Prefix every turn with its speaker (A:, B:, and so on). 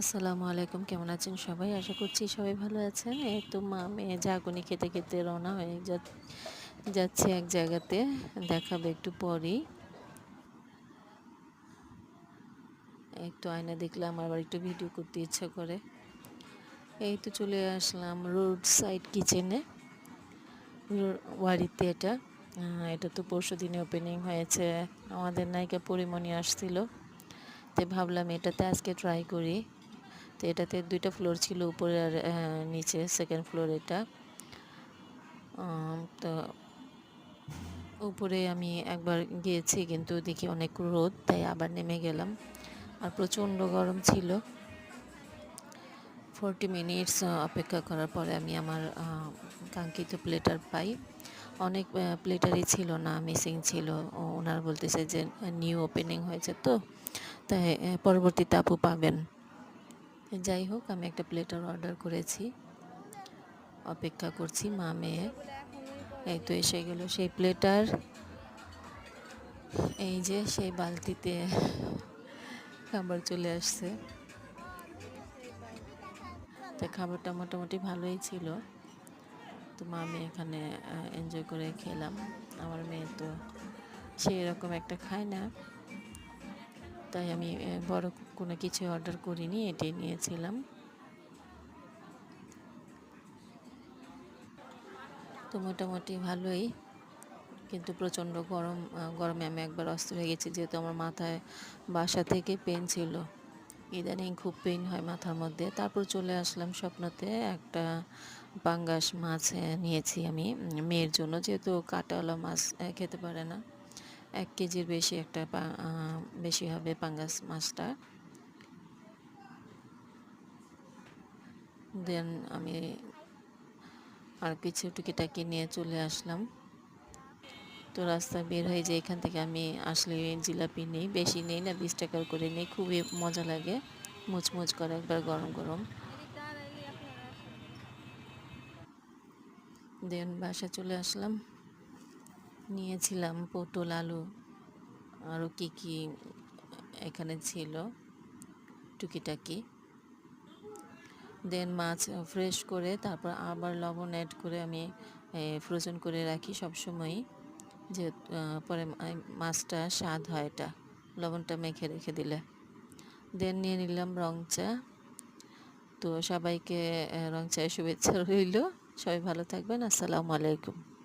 A: আসসালামু আলাইকুম, কেমন আছেন সবাই? আশা করছি সবাই ভালো আছেন। এই তো মা, মেয়ে ঝাঁকুনি খেতে খেতে রওনা হয়ে যাচ্ছে এক জায়গাতে। দেখাবে একটু পরই। একটু আয়না দেখলাম আবার একটু ভিডিও করতে ইচ্ছা করে। এই তো চলে আসলাম রোড সাইড কিচেনে ওয়ারিতে এটা। এটা তো পরশু দিনে ওপেনিং হয়েছে। আমাদের নায়িকা পরিমণি আসছিল। তো ভাবলাম এটাতে আজকে ট্রাই করি। তো এটাতে দুইটা ফ্লোর ছিল উপরে আর নিচে সেকেন্ড ফ্লোর এটা। তো উপরে আমি একবার গিয়েছি কিন্তু দেখি অনেক রোদ, তাই আবার নেমে গেলাম। আর প্রচণ্ড গরম ছিল। ফোরটি মিনিটস অপেক্ষা করার পরে আমি আমার কাঙ্ক্ষিত প্লেটার পাই। অনেক প্লেটারই ছিল না মিসিং ছিল। ওনারা বলতেছে যে নিউ ওপেনিং হয়েছে তো, তাই পরবর্তীতে আপু পাবেন। যাই হোক, আমি একটা প্লেটার অর্ডার করেছি। অপেক্ষা করছি মা, মেয়ে। এই তো এসে গেল সেই প্লেটার এই যে সেই বালতিতে খাবার চলে আসছে। তো খাবারটা মোটামুটি ভালোই ছিল। তো মা মেয়ে এখানে এনজয় করে খেলাম। আমার মেয়ে তো সেই রকম একটা খায় না। তাই আমি বড় কোনো কিছু অর্ডার করিনি, এটাই নিয়েছিলাম। তো মোটামুটি ভালোই, কিন্তু প্রচণ্ড গরম গরমে আমি একবার অস্থির হয়ে গেছি, যেহেতু আমার মাথায় বাসা থেকে পেন ছিল। ইদানিং খুব পেন হয় মাথার মধ্যে। তারপর চলে আসলাম স্বপ্নতে, একটা পাঙ্গাস মাছ নিয়েছি আমি মেয়ের জন্য, যেহেতু কাটাওয়ালা মাছ খেতে পারে না। এক কেজির বেশি একটা বেশি হবে পাঙ্গাস মাছটা। দেন আমি আর কিছু টুকিটাকি নিয়ে চলে আসলাম। তো রাস্তা বের হয়ে যে এখান থেকে আমি আসলে জিলাপি নেই, বেশি নেই না, বিশ টাকার করে নেই, খুবই মজা লাগে। মুচমুচ করে একবার গরম গরম। দেন বাসা চলে আসলাম। নিয়েছিলাম পটল, আলু, আরও কী কী এখানে ছিল, টুকিটাকি। দেন মাছ ফ্রেশ করে তারপর আবার লবণ অ্যাড করে আমি ফ্রোজেন করে রাখি সবসময়ই। যে পরে মাছটা স্বাদ হয় এটা, লবণটা মেখে রেখে দিলে। দেন নিয়ে নিলাম রং চা। তো সবাইকে রং চায়ের শুভেচ্ছা রইল। সবাই ভালো থাকবেন। আসসালামু আলাইকুম।